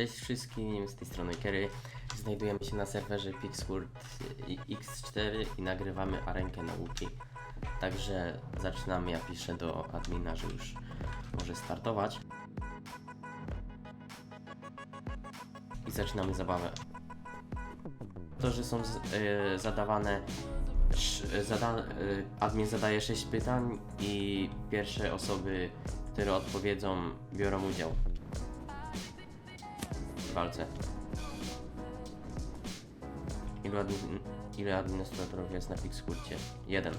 Cześć wszystkim, z tej strony Kerry. Znajdujemy się na serwerze Pixhurt X4 i nagrywamy arenkę nauki. Także zaczynamy, ja piszę do admina, że już może startować. I zaczynamy zabawę. To, że są y, zadawane sz- zada, y, admin zadaje 6 pytań i pierwsze osoby, które odpowiedzą, biorą udział walce. Ilu, admin, ile administratorów jest na Pixkurcie? Jeden.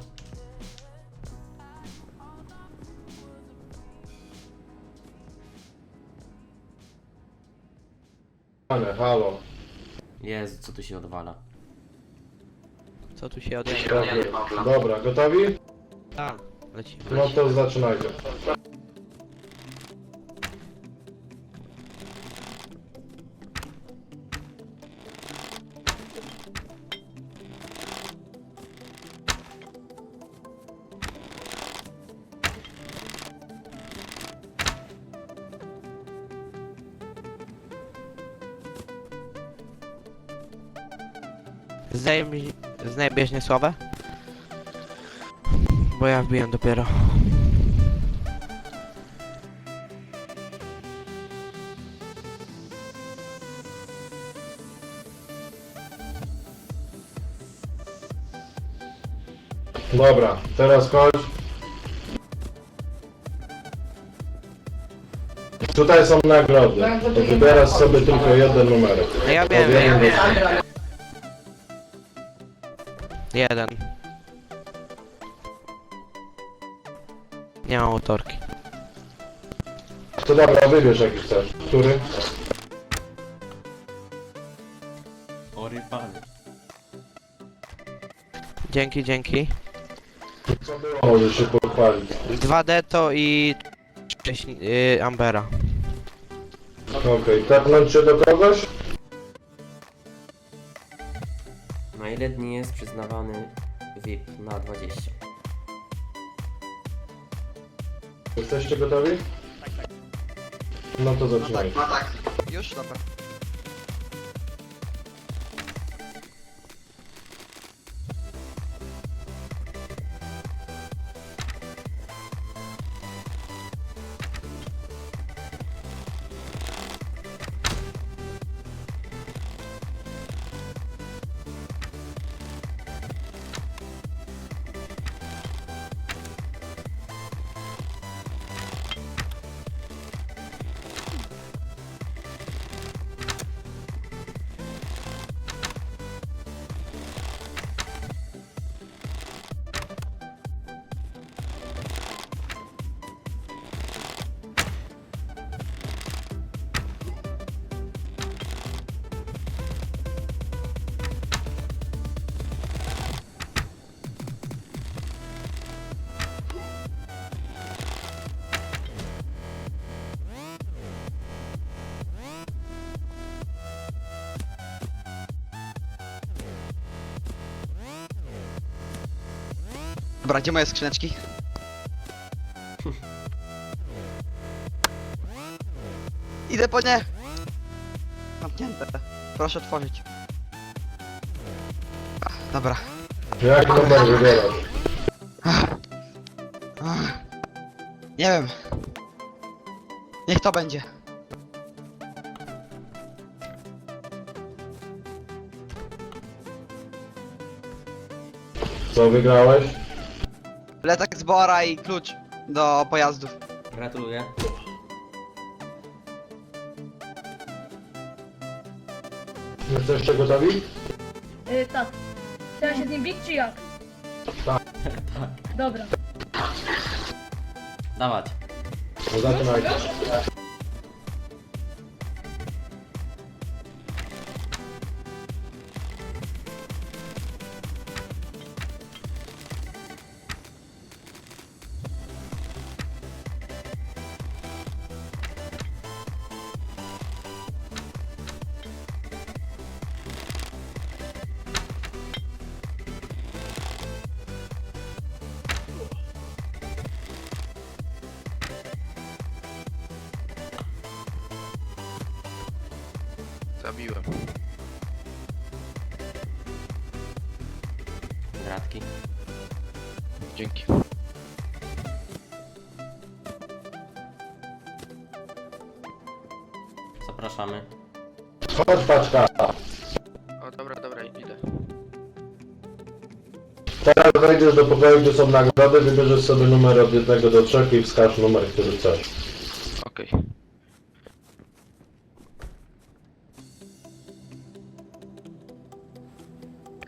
Pane, halo. Jezu, co tu się odwala? Co tu się odejmie? Dobra, gotowi? A, lecimy. No to zaczynajcie. Zdejmij, znajdziesz sławę? Bo ja wbiłem dopiero. Dobra, teraz chodź. Tutaj są nagrody. To wybierasz sobie tylko jeden numerek. No ja wiem, Jeden wiem. Jeden. Nie mam autorki. To dobra, wybierz jaki chcesz. Który? O rybany. Dzięki, dzięki. Co było? Możesz się pochwalić. 2D to i... Yy, Ambera. Okej, tepnąć się do kogoś? Na ile dni jest przyznawany VIP na 20? Jesteście gotowi? No to zaczynaj. No tak. Już? Dobra. Dobra, gdzie moje skrzyneczki? Idę po nie! Zamknięte. Proszę otworzyć. Ach, Dobra. Jak numer wybierasz? Ach. Nie wiem. Niech to będzie. Co wygrałeś? Letak z Bora i klucz do pojazdów. Gratuluję. Jesteście gotowi? Y, tak. Trzeba się z nim bić, czy jak? Tak. Dobra. Dawać. No zaczynajcie. Zrobiłem. Gratki. Dzięki. Zapraszamy. Chodź paczka. O, dobra, dobra, idę. Teraz wejdziesz do pokoju, gdzie są nagrody, wybierzesz sobie numer od 1 do 3 i wskaż numer, który chcesz. Okej.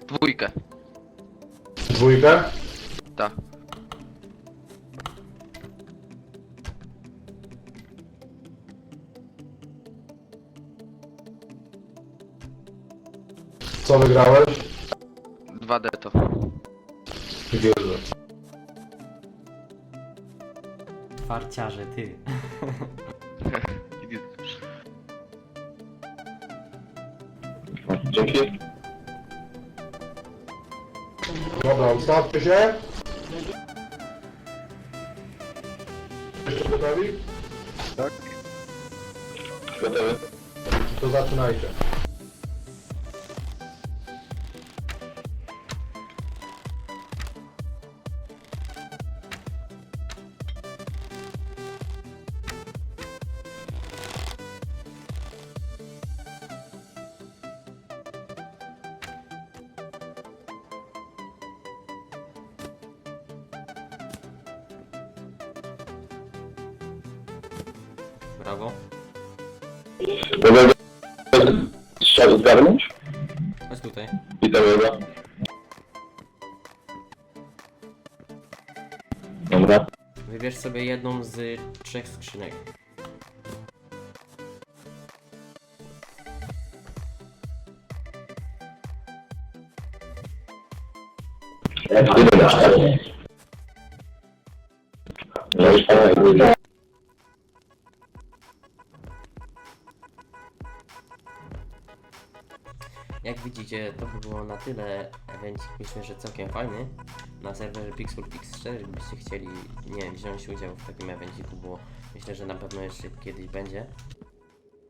Dwójkę. Dwójkę? Tak. Co wygrałeś? 2D to. Wierzę. Twarciarze, ty. Dzięki. Dobra, ustawcie się. Jeszcze gotowi? Tak. Gotowy. To zaczynajcie. Brawo. Trzeba zgarnąć? Chodź tutaj. I to dobra. Wybierz sobie jedną z trzech skrzynek. Jak widzicie, to by było na tyle. Evencik myślę, że całkiem fajny. Na serwerze Pixel Pix 4, gdybyście chcieli, nie wiem, wziąć udział w takim evenciku, bo myślę, że na pewno jeszcze kiedyś będzie.